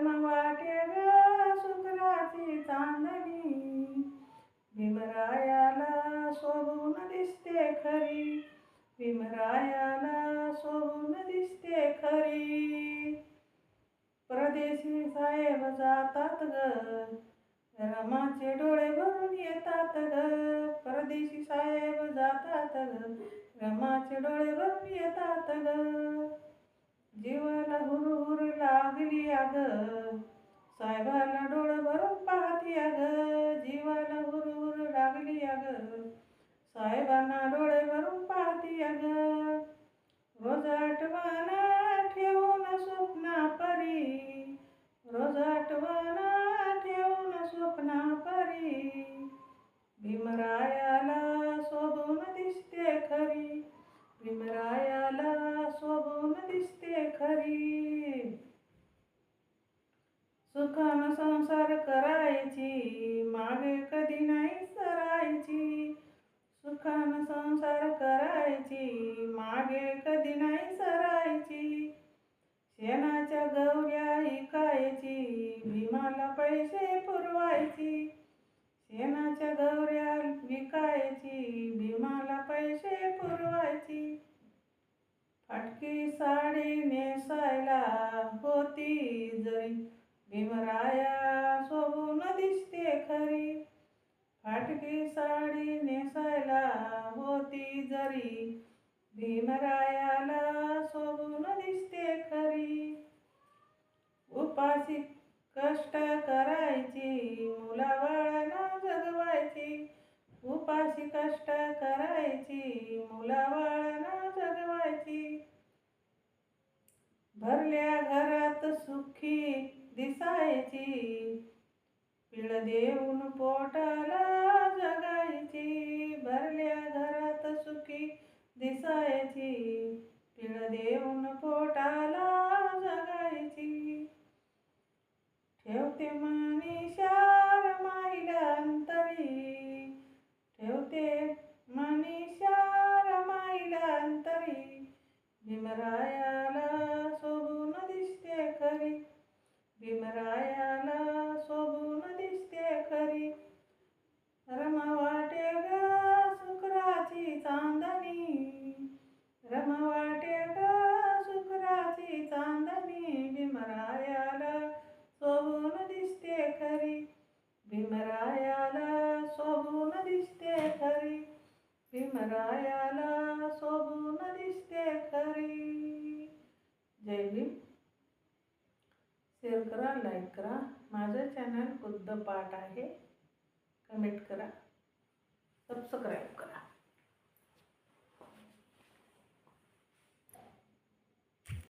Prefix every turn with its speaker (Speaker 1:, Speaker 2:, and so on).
Speaker 1: कर्म वाटे सुकराची चांदणी. भीमरायाला सोडून दिसते खरी. भीमरायाला सोडून दिसते खरी. परदेशी साहेब जातात ग. रमाचे डोळे भरून येतात ग. परदेशी साहेब जातात ग. रमाचे डोळे भरून येतात ग. जीवाला हुरहुर लागली अग. साहेबांना डोळं भरून पाहती अग जीवाला हुरहुर लागली अग. साहेबांना डोळे भरून पाहती अग रोज आठवण ठेवून स्वप्ना परी. रोज आठवण ठेवून स्वप्ना परी. भीमरा शोभून दिसते खरी भीमरायाला शोभून दिसते खरी मन संसार करायची मागे कधी नाही सरायची. सुखानं संसार करायची मागे कधी नाही सरायची. शेणाच्या गौऱ्या विकायची भीमाला पैसे पुरवायची. शेणाच्या गौऱ्या विकायची भीमाला पैसे पुरवायची. फटकी साडी नेसायला होती जरी भीमराया शोभून दिसते खरी. फाटकी साडी नेसायला होती जरी. भीमरायाला शोभून दिसते खरी उपाशी कष्ट करायची मुलाबाळांना जगवायची उपाशी कष्ट करायची मुलाबाळांना जगवायची भरल्या घरात सुखी दिसायची पिळ देऊन पोटाला जगायची भरल्या घरात सुखी दिसायची. पिळ देऊन पोटाला जगायची. ठेवते मनीषार माईला अंतरी ठेवते मनीषार माईला अंतरी भीमरायाला शोभून दिसते खरी. भीमरायाला भीमरायाला शोभून दिसते खरी. जय भीम. शेअर करा लाईक करा. माझं चॅनल बुद्ध पाठ आहे. कमेंट करा. सबस्क्राईब करा.